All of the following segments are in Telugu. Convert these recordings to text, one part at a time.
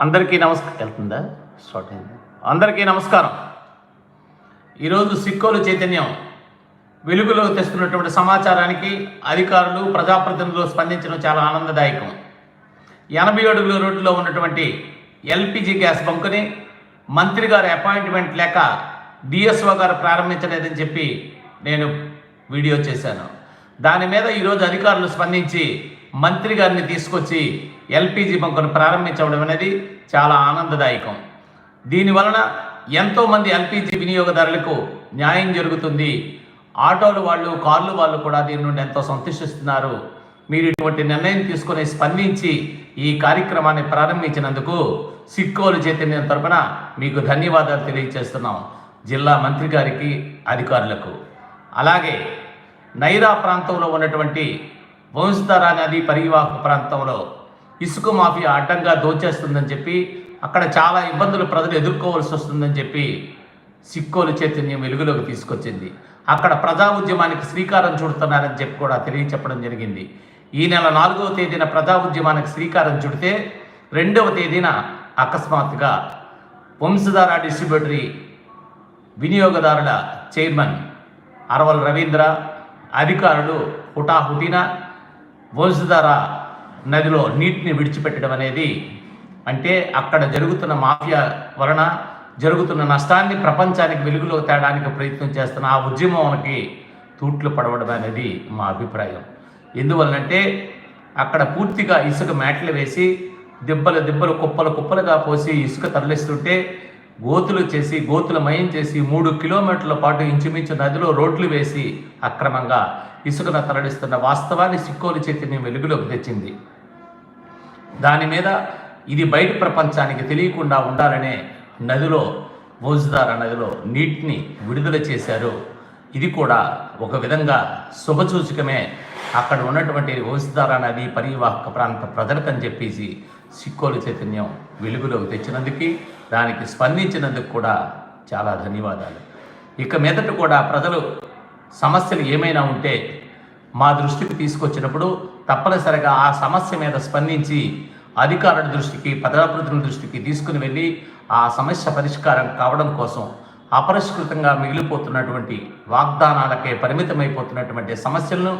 అందరికీ నమస్కారం. వెళ్తుందా? స్టార్ట్ అయింది. అందరికీ నమస్కారం. ఈరోజు సిక్కోలు చైతన్యం వెలుగులో తెస్తున్నటువంటి సమాచారానికి అధికారులు ప్రజాప్రతినిధులు స్పందించడం చాలా ఆనందదాయకం. ఎనభై అడుగుల రోడ్డులో ఉన్నటువంటి ఎల్పిజి గ్యాస్ బంకుని మంత్రి గారి అపాయింట్మెంట్ లేక డిఎస్ఓ గారు ప్రారంభించలేదని చెప్పి నేను వీడియో చేశాను. దాని మీద ఈరోజు అధికారులు స్పందించి మంత్రి గారిని తీసుకొచ్చి ఎల్పిజి బంకును ప్రారంభించడం అనేది చాలా ఆనందదాయకం. దీని వలన ఎంతోమంది ఎల్పిజి వినియోగదారులకు న్యాయం జరుగుతుంది. ఆటోలు వాళ్ళు కార్లు వాళ్ళు కూడా దీని నుండి ఎంతో సంతోషిస్తున్నారు. మీరు ఇటువంటి నిర్ణయం తీసుకొని స్పందించి ఈ కార్యక్రమాన్ని ప్రారంభించినందుకు సిక్కోలు చైతన్యం తరపున మీకు ధన్యవాదాలు తెలియజేస్తున్నాం. జిల్లా మంత్రి గారికి అధికారులకు. అలాగే నైరా ప్రాంతంలో ఉన్నటువంటి వంశధార నది పరివాహక ప్రాంతంలో ఇసుక మాఫియా అడ్డంగా దోచేస్తుందని చెప్పి అక్కడ చాలా ఇబ్బందులు ప్రజలు ఎదుర్కోవాల్సి వస్తుందని చెప్పి సిక్కోలు చైతన్యం వెలుగులోకి తీసుకొచ్చింది. అక్కడ ప్రజా ఉద్యమానికి శ్రీకారం చుడుతున్నారని చెప్పి కూడా తెలియచెప్పడం జరిగింది. ఈ నెల నాలుగవ తేదీన ప్రజా ఉద్యమానికి శ్రీకారం చుడితే రెండవ తేదీన అకస్మాత్తుగా వంశధార డిస్ట్రిబ్యూటరీ వినియోగదారుల చైర్మన్ అరవల్ రవీంద్ర అధికారులు హుటాహుటిన వంశధార నదిలో నీటిని విడిచిపెట్టడం అనేది అంటే అక్కడ జరుగుతున్న మాఫియా వలన జరుగుతున్న నష్టాన్ని ప్రపంచానికి వెలుగులో తేడానికి ప్రయత్నం చేస్తున్న ఆ ఉద్యమానికి తూట్లు పడవడం అనేది మా అభిప్రాయం. ఎందువల్లంటే అక్కడ పూర్తిగా ఇసుక మేటలు వేసి దిబ్బలు దిబ్బలు కుప్పలు కుప్పలుగా పోసి ఇసుక తరలిస్తుంటే గోతులు చేసి గోతుల మయం చేసి మూడు కిలోమీటర్ల పాటు ఇంచుమించు నదిలో రోడ్లు వేసి అక్రమంగా ఇసుకను తరలిస్తున్న వాస్తవాన్ని సిక్కోలు చైతన్యం వెలుగులోకి తెచ్చింది. దాని మీద ఇది బయట ప్రపంచానికి తెలియకుండా ఉండాలనే నదిలో మోజుదార నదిలో నీటిని విడుదల చేశారు. ఇది కూడా ఒక విధంగా శుభసూచకమే. అక్కడ ఉన్నటువంటి వంశధార నది పరివాహక ప్రాంత ప్రజలకని చెప్పేసి సిక్కోలు చైతన్యం వెలుగులోకి తెచ్చినందుకు దానికి స్పందించినందుకు కూడా చాలా ధన్యవాదాలు. ఇక మీదట కూడా ప్రజలు సమస్యలు ఏమైనా ఉంటే మా దృష్టికి తీసుకొచ్చినప్పుడు తప్పనిసరిగా ఆ సమస్య మీద స్పందించి అధికారుల దృష్టికి ప్రజాప్రతినిధుల దృష్టికి తీసుకుని వెళ్ళి ఆ సమస్య పరిష్కారం కావడం కోసం అపరిష్కృతంగా మిగిలిపోతున్నటువంటి వాగ్దానాలకే పరిమితమైపోతున్నటువంటి సమస్యలను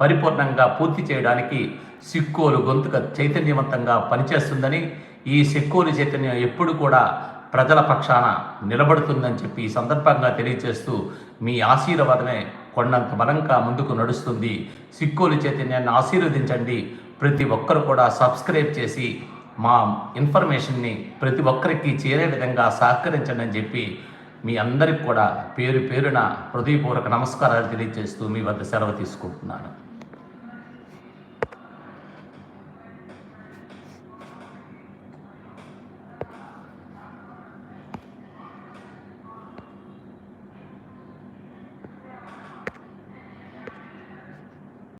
పరిపూర్ణంగా పూర్తి చేయడానికి సిక్కోలు గొంతుక చైతన్యవంతంగా పనిచేస్తుందని ఈ సిక్కోలు చైతన్యం ఎప్పుడు కూడా ప్రజల పక్షాన నిలబడుతుందని చెప్పి ఈ సందర్భంగా తెలియజేస్తూ మీ ఆశీర్వాదమే కొండంత బలంగా ముందుకు నడుస్తుంది. సిక్కోలు చైతన్యాన్ని ఆశీర్వదించండి. ప్రతి ఒక్కరు కూడా సబ్స్క్రైబ్ చేసి మా ఇన్ఫర్మేషన్ని ప్రతి ఒక్కరికి చేరే విధంగా సహకరించండి అని చెప్పి మీ అందరికి కూడా పేరు పేరున హృదయపూర్వక నమస్కారాలు తెలియజేస్తూ మీ వద్ద సెలవు తీసుకుంటున్నాను.